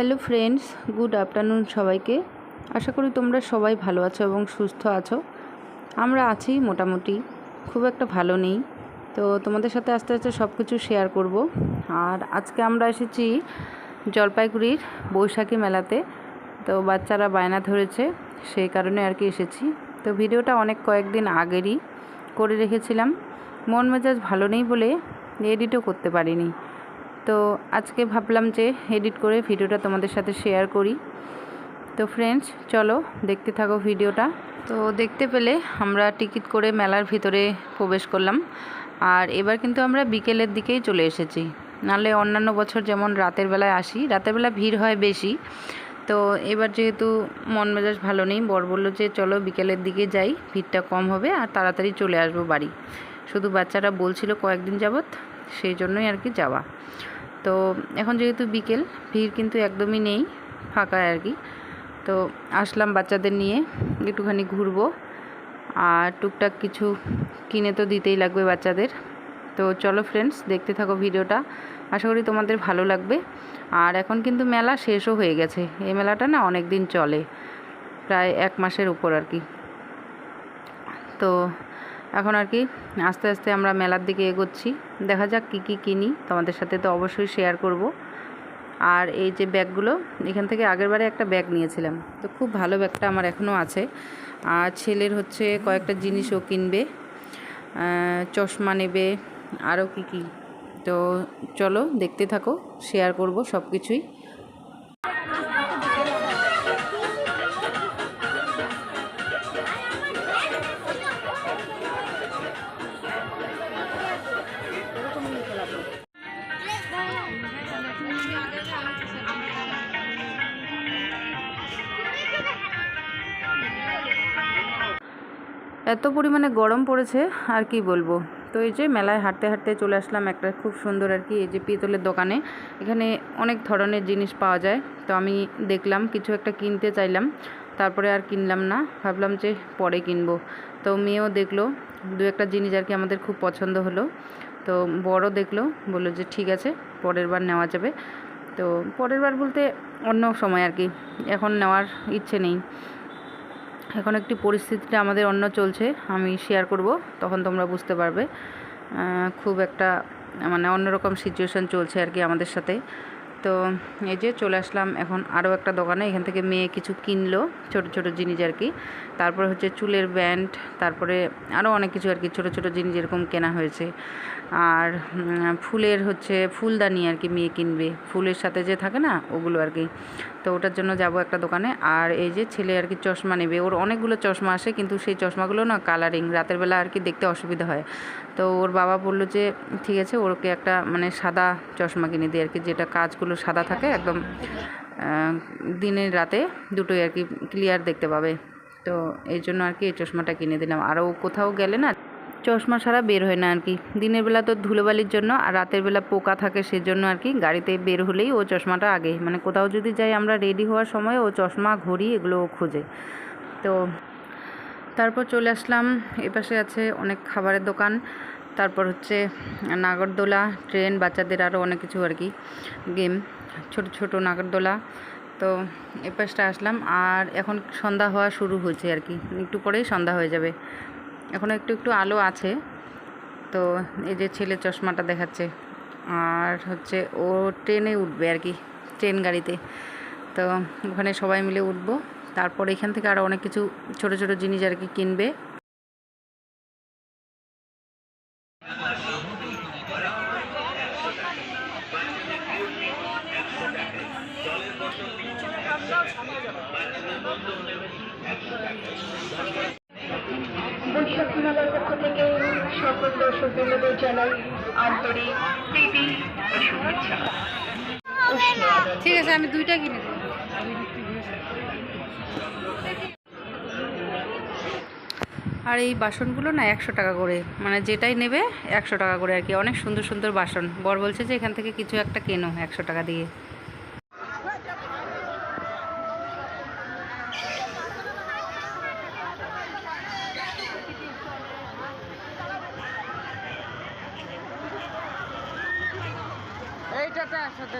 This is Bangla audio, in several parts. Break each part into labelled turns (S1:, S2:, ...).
S1: হ্যালো ফ্রেন্ডস, গুড আফটারনুন সবাইকে। আশা করি তোমরা সবাই ভালো আছো এবং সুস্থ আছো। আমরা আছি মোটামুটি, খুব একটা ভালো নেই। তো তোমাদের সাথে আস্তে আস্তে সব কিছু শেয়ার করব। আর আজকে আমরা এসেছি জলপাইগুড়ির বৈশাখী মেলাতে। তো বাচ্চারা বায়না ধরেছে, সেই কারণে আর কি এসেছি। তো ভিডিওটা অনেক কয়েকদিন আগেরই করে রেখেছিলাম। মন মেজাজ ভালো নেই বলে এডিটও করতে পারিনি। তো আজকে ভাবলাম যে এডিট করে ভিডিওটা তোমাদের সাথে শেয়ার করি। তো ফ্রেন্ডস চলো দেখতে থাকো ভিডিওটা। তো দেখতে পেলে আমরা টিকিট করে মেলার ভিতরে প্রবেশ করলাম। আর এবার কিন্তু আমরা বিকেলের দিকেই চলে এসেছি। নাহলে অন্যান্য বছর যেমন রাতের বেলায় আসি, রাতের বেলা ভিড় হয় বেশি। তো এবার যেহেতু মন মেজাজ ভালো নেই, বর বলল যে চলো বিকেলের দিকে যাই, ভিড়টা কম হবে আর তাড়াতাড়ি চলে আসব বাড়ি। শুধু বাচ্চারা বলছিল কয়েকদিন যাবৎ, সেই জন্যই আর কি যাওয়া। তো এখন যেহেতু বিকেল, ভিড় কিন্তু একদমই নেই, ফাঁকা আর কি। তো আসলাম বাচ্চাদের নিয়ে, একটুখানি ঘুরবো। আর টুকটাক কিছু কিনে তো দিতেই লাগবে বাচ্চাদের। তো চলো ফ্রেন্ডস দেখতে থাকো ভিডিওটা। আশা করি তোমাদের ভালো লাগবে। আর এখন কিন্তু মেলা শেষও হয়ে গেছে। এই মেলাটা না অনেক দিন চলে, প্রায় এক মাসের উপর আর কি। তো এখন আর কি আস্তে আস্তে আমরা মেলার দিকে এগোচ্ছি। দেখা যাক কী কী কিনি। তোমাদের সাথে তো অবশ্যই শেয়ার করব। আর এই যে ব্যাগগুলো, এখান থেকে আগেরবারে একটা ব্যাগ নিয়েছিলাম। তো খুব ভালো ব্যাগটা আমার এখনও আছে। আর ছেলের হচ্ছে কয়েকটা জিনিসও কিনবে। চশমা নেবে। আরও কী কী। তো চলো, দেখতে থাকো শেয়ার করব সব কিছুই এত পরিমাণে গরম পড়েছে, আর কি বলব? তো এই যে মেলায় হাঁটতে হাঁটতে চলে আসলাম একটা খুব সুন্দর আর কি, এই যে পিতলের দোকানে। এখানে অনেক ধরনের জিনিস পাওয়া যায়। তো আমি দেখলাম, কিছু একটা কিনতে চাইলাম। তারপরে আর কিনলাম না। ভাবলাম যে পরে কিনবো। তো মেয়েও দেখল, দু একটা জিনিস আর কি আমাদের খুব পছন্দ হলো। তো বড় দেখল, বলল যে ঠিক আছে, পরের বার নেওয়া যাবে। তো পরের বার বলতে অন্য সময় আর কি। এখন নেওয়ার ইচ্ছে নেই। এখন একটি পরিস্থিতিটা আমাদের অন্য চলছে, আমি শেয়ার করব, তখন তোমরা বুঝতে পারবে। খুব একটা মানে অন্যরকম সিচুয়েশান চলছে আর কি আমাদের সাথে। তো এই যে চলে আসলাম এখন আরও একটা দোকানে, এখান থেকে মেয়ে কিছু কিনলো, ছোট ছোট জিনিস আর কি। তারপর হচ্ছে চুলের ব্যান্ড, তারপরে আরও অনেক কিছু আর কি, ছোটো ছোটো জিনিস এরকম কেনা হয়েছে। আর ফুলের হচ্ছে ফুলদানি আর কি মেয়ে কিনবে, ফুলের সাথে যে থাকে না, ওগুলো আর কি। তো ওটার জন্য যাব একটা দোকানে। আর এই যে ছেলে আর কি চশমা নেবে, ওর অনেকগুলো চশমা আসে, কিন্তু সেই চশমাগুলো না কালারিং রাতের বেলা আর কি দেখতে অসুবিধা হয়। তো ওর বাবা বলল যে, ঠিক আছে, ওরকে একটা মানে সাদা চশমা কিনে দিই আর কি, যেটা কাজগুলো সাদা থাকে, একদম দিনের রাতে দুটোই আর কি ক্লিয়ার দেখতে পাবে। তো এই জন্য আর কি এই চশমাটা কিনে দিলাম। আরও কোথাও গেলে না চশমা ছাড়া বের হয় না আর কি। দিনের বেলা তো ধুলোবালির জন্য আর রাতের বেলা পোকা থাকে সেজন্য আর কি গাড়িতে বের হলেই ও চশমাটা আগে। মানে কোথাও যদি যাই আমরা রেডি হওয়ার সময় ও চশমা, ঘড়ি এগুলো খোঁজে। তো তারপর চলে আসলাম। এপাশে আছে অনেক খাবারের দোকান। তারপর হচ্ছে নাগরদোলা, ট্রেন, বাচ্চাদের আরও অনেক কিছু আর কি। গেম, ছোট ছোট নাগরদোলা। তো এ পাশটা আসলাম। আর এখন সন্ধ্যা হওয়া শুরু হয়েছে আর কি। একটু পরেই সন্ধ্যা হয়ে যাবে। এখনও একটু একটু আলো আছে। তো এই যে ছেলে চশমাটা দেখাচ্ছে। আর হচ্ছে ও ট্রেনে উঠবে আর কি, ট্রেন গাড়িতে। তো ওখানে সবাই মিলে উঠবো। তারপর এখান থেকে আরও অনেক কিছু ছোট ছোট জিনিস আর কি কিনবে।
S2: মেলার পক্ষ থেকে সকল দর্শক জানাই আন্তরিক প্রীতি ও শুভেচ্ছা।
S1: ঠিক আছে, আমি দুইটা কিনে আর এই বাসনগুলো না একশো টাকা করে মানে যেটাই নেবে একশো টাকা করে আর কি। অনেক সুন্দর সুন্দর বাসন। বর বলছে যে এখান থেকে কিছু একটা কেনো একশো টাকা দিয়ে।
S3: এইটাটা একসাথে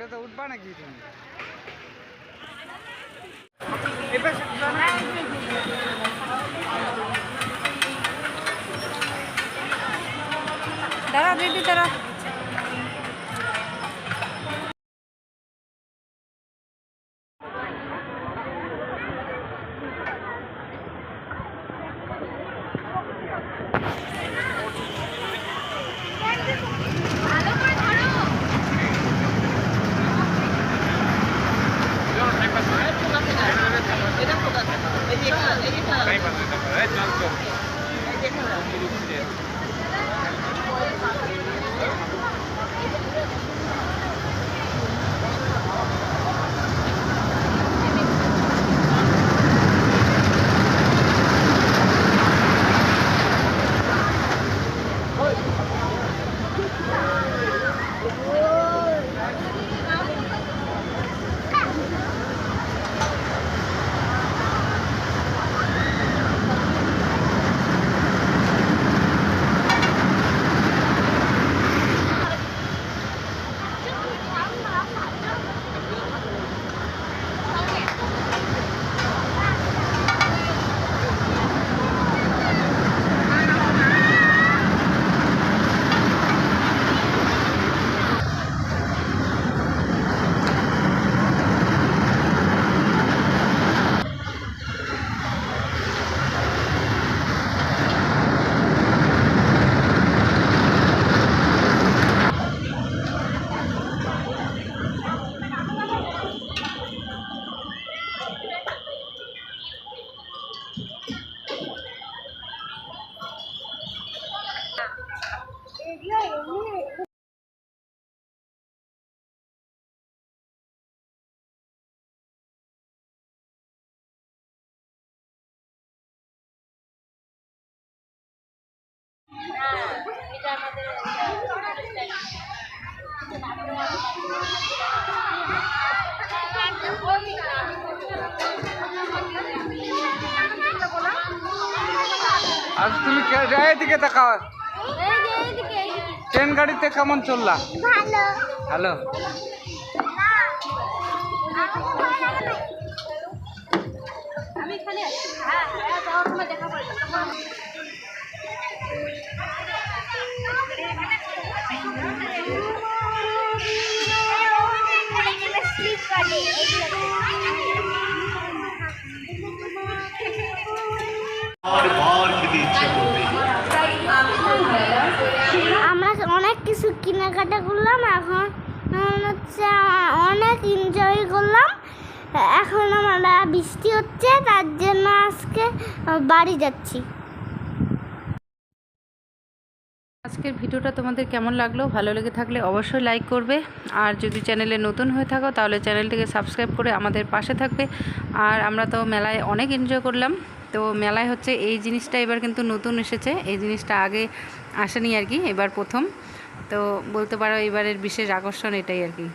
S3: ওটাতে উঠবা নাকি তুমি?
S1: দাঁড়া দিদি দাঁড়া
S3: আজ তুমি কে- এদিকে তাকাও। ট্রেন গাড়িতে কেমন চললা?
S4: ভালো।
S3: হ্যালো
S4: আমি এখানে কেনাকাটা করলাম, এখন হচ্ছে অনেক এনজয় করলাম। এখন আমরা বৃষ্টি হচ্ছে, তার জন্য আজকে বাড়ি যাচ্ছি।
S1: আজকের ভিডিওটা তোমাদের কেমন লাগল? ভালো লেগে থাকলে অবশ্যই লাইক করবে। আর যদি চ্যানেলে নতুন হয়ে থাকো, তাহলে চ্যানেলটিকে সাবস্ক্রাইব করে আমাদের পাশে থাকবে। আর আমরা তো মেলায় অনেক এনজয় করলাম। তো মেলায় হচ্ছে এই জিনিসটা এবার কিন্তু নতুন এসেছে। এই জিনিসটা আগে আসেনি আর কি, এবার প্রথম। তো বলতে পারো এবারের বিশেষ আকর্ষণ এটাই আর কি।